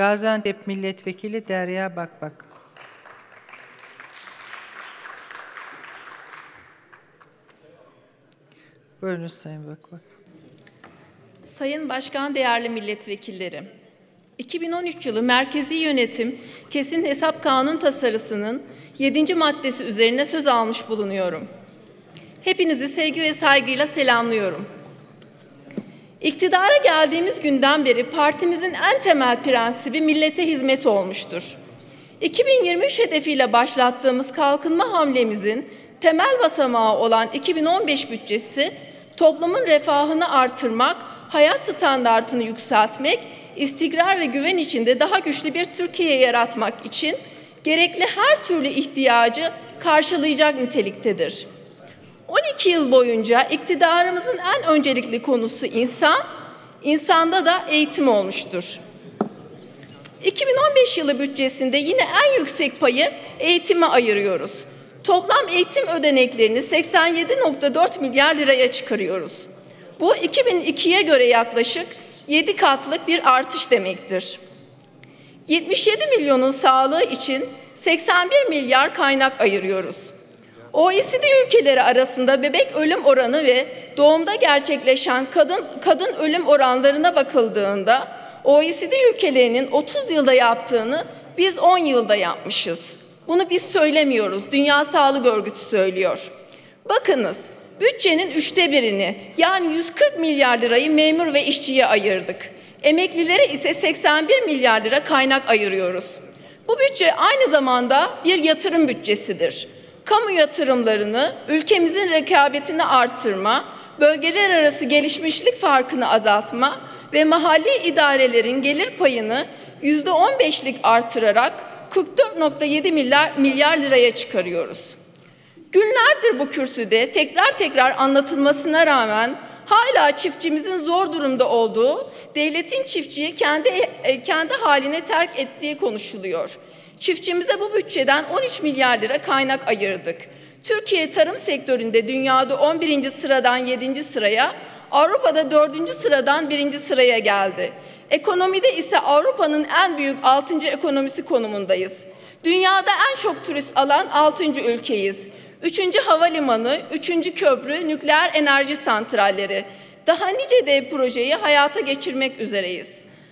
Gaziantep Milletvekili Derya Bakbak. Buyurunuz Sayın Bakbak. Sayın Başkan, değerli milletvekilleri. 2013 yılı Merkezi Yönetim Kesin Hesap Kanun tasarısının 7. maddesi üzerine söz almış bulunuyorum. Hepinizi sevgi ve saygıyla selamlıyorum. İktidara geldiğimiz günden beri partimizin en temel prensibi millete hizmet olmuştur. 2023 hedefiyle başlattığımız kalkınma hamlemizin temel basamağı olan 2015 bütçesi toplumun refahını artırmak, hayat standartını yükseltmek, istikrar ve güven içinde daha güçlü bir Türkiye yaratmak için gerekli her türlü ihtiyacı karşılayacak niteliktedir. 12 yıl boyunca iktidarımızın en öncelikli konusu insan, insanda da eğitim olmuştur. 2015 yılı bütçesinde yine en yüksek payı eğitime ayırıyoruz. Toplam eğitim ödeneklerini 87.4 milyar liraya çıkarıyoruz. Bu 2002'ye göre yaklaşık 7 katlık bir artış demektir. 77 milyonun sağlığı için 81 milyar kaynak ayırıyoruz. OECD ülkeleri arasında bebek ölüm oranı ve doğumda gerçekleşen kadın kadın ölüm oranlarına bakıldığında OECD ülkelerinin 30 yılda yaptığını biz 10 yılda yapmışız. Bunu biz söylemiyoruz. Dünya Sağlık Örgütü söylüyor. Bakınız bütçenin üçte birini yani 140 milyar lirayı memur ve işçiye ayırdık. Emeklilere ise 81 milyar lira kaynak ayırıyoruz. Bu bütçe aynı zamanda bir yatırım bütçesidir. Kamu yatırımlarını, ülkemizin rekabetini artırma, bölgeler arası gelişmişlik farkını azaltma ve mahalli idarelerin gelir payını yüzde 15'lik artırarak 44.7 milyar, milyar liraya çıkarıyoruz. Günlerdir bu kürsüde tekrar tekrar anlatılmasına rağmen hala çiftçimizin zor durumda olduğu, devletin çiftçiyi kendi e, kendi haline terk ettiği konuşuluyor. Çiftçimize bu bütçeden 13 milyar lira kaynak ayırdık. Türkiye tarım sektöründe dünyada 11. sıradan 7. sıraya, Avrupa'da 4. sıradan 1. sıraya geldi. Ekonomide ise Avrupa'nın en büyük 6. ekonomisi konumundayız. Dünyada en çok turist alan 6. ülkeyiz. 3. havalimanı, 3. köprü, nükleer enerji santralleri. Daha nice dev projeyi hayata geçirmek üzereyiz.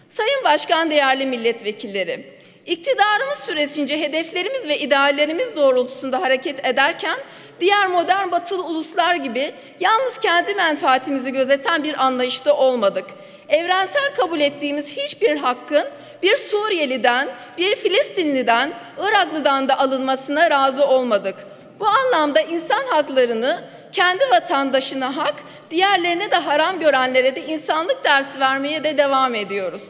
Sayın Başkan, değerli milletvekilleri, iktidarımız süresince hedeflerimiz ve ideallerimiz doğrultusunda hareket ederken diğer modern batılı uluslar gibi yalnız kendi menfaatimizi gözeten bir anlayışta olmadık evrensel kabul ettiğimiz hiçbir hakkın bir Suriyeliden, bir Filistinliden, Iraklıdan da alınmasına razı olmadık. Bu anlamda insan haklarını kendi vatandaşına hak, diğerlerine de haram görenlere de insanlık dersi vermeye de devam ediyoruz.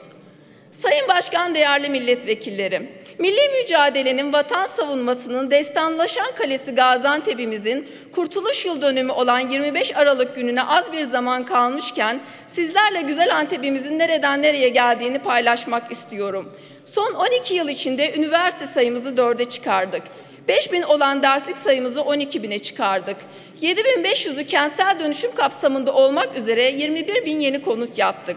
Sayın Başkan, değerli milletvekillerim, milli mücadelenin vatan savunmasının destanlaşan kalesi Gaziantep'imizin kurtuluş yıl dönümü olan 25 Aralık gününe az bir zaman kalmışken sizlerle güzel Antep'imizin nereden nereye geldiğini paylaşmak istiyorum. Son 12 yıl içinde üniversite sayımızı dörde çıkardık. 5 bin olan derslik sayımızı 12 bine çıkardık. 7500'ü kentsel dönüşüm kapsamında olmak üzere 21 bin yeni konut yaptık.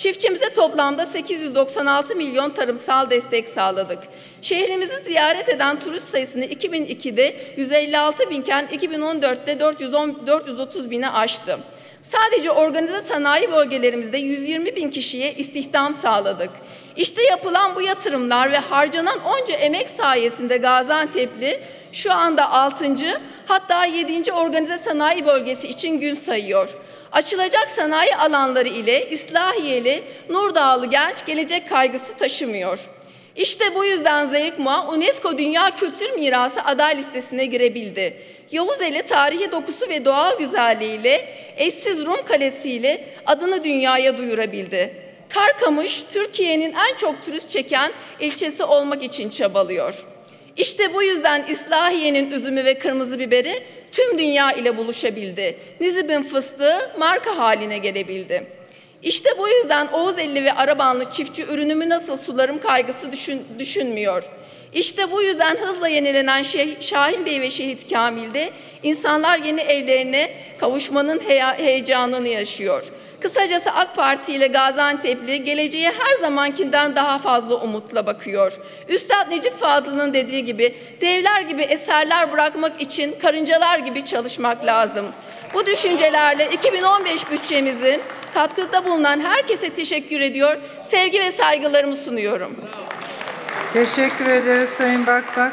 Çiftçimize toplamda 896 milyon tarımsal destek sağladık. Şehrimizi ziyaret eden turist sayısını 2002'de 156 binken 2014'te 410, 430 bine aştı. Sadece organize sanayi bölgelerimizde 120 bin kişiye istihdam sağladık. İşte yapılan bu yatırımlar ve harcanan onca emek sayesinde Gaziantep'li şu anda 6. hatta 7. organize sanayi bölgesi için gün sayıyor. Açılacak sanayi alanları ile İslahiyeli, Nurdağlı genç gelecek kaygısı taşımıyor. İşte bu yüzden Zeyikma UNESCO Dünya Kültür Mirası aday listesine girebildi. Yavuzeli tarihi dokusu ve doğal güzelliğiyle, eşsiz Rum kalesiyle adını dünyaya duyurabildi. Karkamış, Türkiye'nin en çok turist çeken ilçesi olmak için çabalıyor. İşte bu yüzden İslahiye'nin üzümü ve kırmızı biberi tüm dünya ile buluşabildi. Nizip'in fıstığı marka haline gelebildi. İşte bu yüzden Oğuzelli ve Arabanlı çiftçi ürünümü nasıl sularım kaygısı düşün, düşünmüyor. İşte bu yüzden hızla yenilenen Şahin Bey ve Şehit Kamil'de insanlar yeni evlerine kavuşmanın heyecanını yaşıyor. Kısacası AK Parti ile Gaziantep'li geleceğe her zamankinden daha fazla umutla bakıyor. Üstad Necip Fazıl'ın dediği gibi devler gibi eserler bırakmak için karıncalar gibi çalışmak lazım. Bu düşüncelerle 2015 bütçemizin katkıda bulunan herkese teşekkür ediyor. Sevgi ve saygılarımı sunuyorum. Teşekkür ederiz Sayın Bakbak.